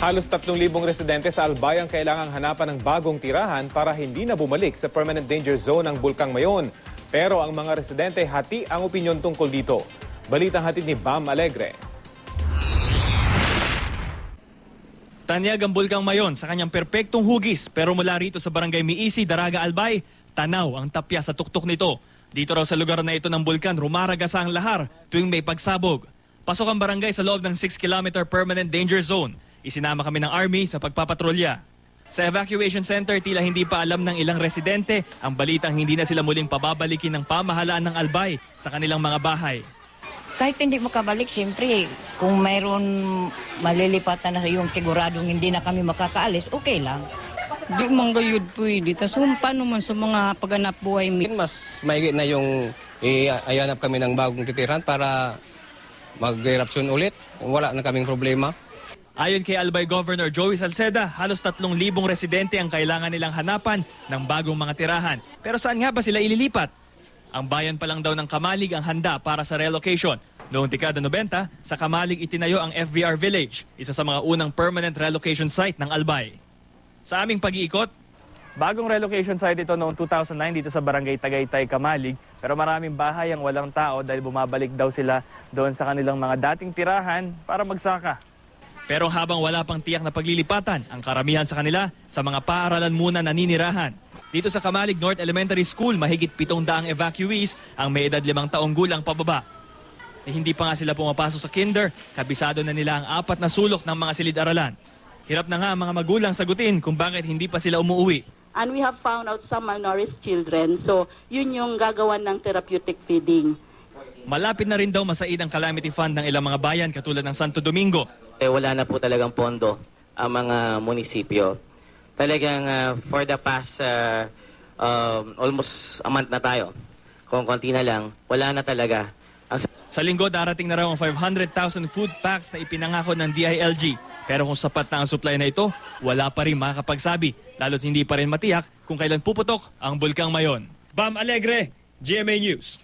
Halos 3,000 residente sa Albay ang kailangang hanapan ng bagong tirahan para hindi na bumalik sa permanent danger zone ng Bulkang Mayon. Pero ang mga residente hati ang opinyon tungkol dito. Balitang hatid ni Bam Alegre. Tanyag ang Bulkang Mayon sa kanyang perpektong hugis pero mula rito sa barangay Miisi, Daraga, Albay, tanaw ang tapya sa tuktok nito. Dito raw sa lugar na ito ng bulkan, rumaragasa ang lahar tuwing may pagsabog. Pasok ang barangay sa loob ng 6-kilometer permanent danger zone. Isinama kami ng army sa pagpapatrolya. Sa evacuation center, tila hindi pa alam ng ilang residente ang balitang hindi na sila muling pababalikin ng pamahalaan ng Albay sa kanilang mga bahay. Kahit hindi makabalik, siyempre, kung mayroon malilipatan na yung siguradong hindi na kami makakaalis, okay lang. Di man gayud pwede. Tas kung paano man sa mga paghanap buhay mi. Mas maigi na yung iayanap kami ng bagong titiran para mag-eruption ulit. Wala na kaming problema. Ayon kay Albay Governor Joey Salceda, halos 3,000 residente ang kailangan nilang hanapan ng bagong mga tirahan. Pero saan nga ba sila ililipat? Ang bayan pa lang daw ng Kamalig ang handa para sa relocation. Noong dekada 90, sa Kamalig itinayo ang FVR Village, isa sa mga unang permanent relocation site ng Albay. Sa aming pag-iikot, bagong relocation site ito noong 2009 dito sa Barangay Tagaytay, Kamalig. Pero maraming bahay ang walang tao dahil bumabalik daw sila doon sa kanilang mga dating tirahan para magsaka. Pero habang wala pang tiyak na paglilipatan, ang karamihan sa kanila sa mga paaralan muna naninirahan. Dito sa Kamalig North Elementary School, mahigit pitong daang evacuees ang may edad limang taong gulang pababa. Eh, hindi pa nga sila pumapasok sa kinder, kabisado na nila ang apat na sulok ng mga silid-aralan. Hirap na nga ang mga magulang sagutin kung bakit hindi pa sila umuwi. And we have found out some malnourished children. So, yun yung gagawan ng therapeutic feeding. Malapit na rin daw masaid ang calamity fund ng ilang mga bayan katulad ng Santo Domingo. Eh, wala na po talagang pondo ang mga munisipyo. Talagang ah, for the past ah, um, almost a month na tayo, kung konti na lang, wala na talaga. Ang Sa linggo, darating na raw ang 500,000 food packs na ipinangako ng DILG. Pero kung sapat na ang supply na ito, wala pa rin makakapagsabi. Lalo't hindi pa rin matiyak kung kailan puputok ang Bulkang Mayon. Bam Alegre, GMA News.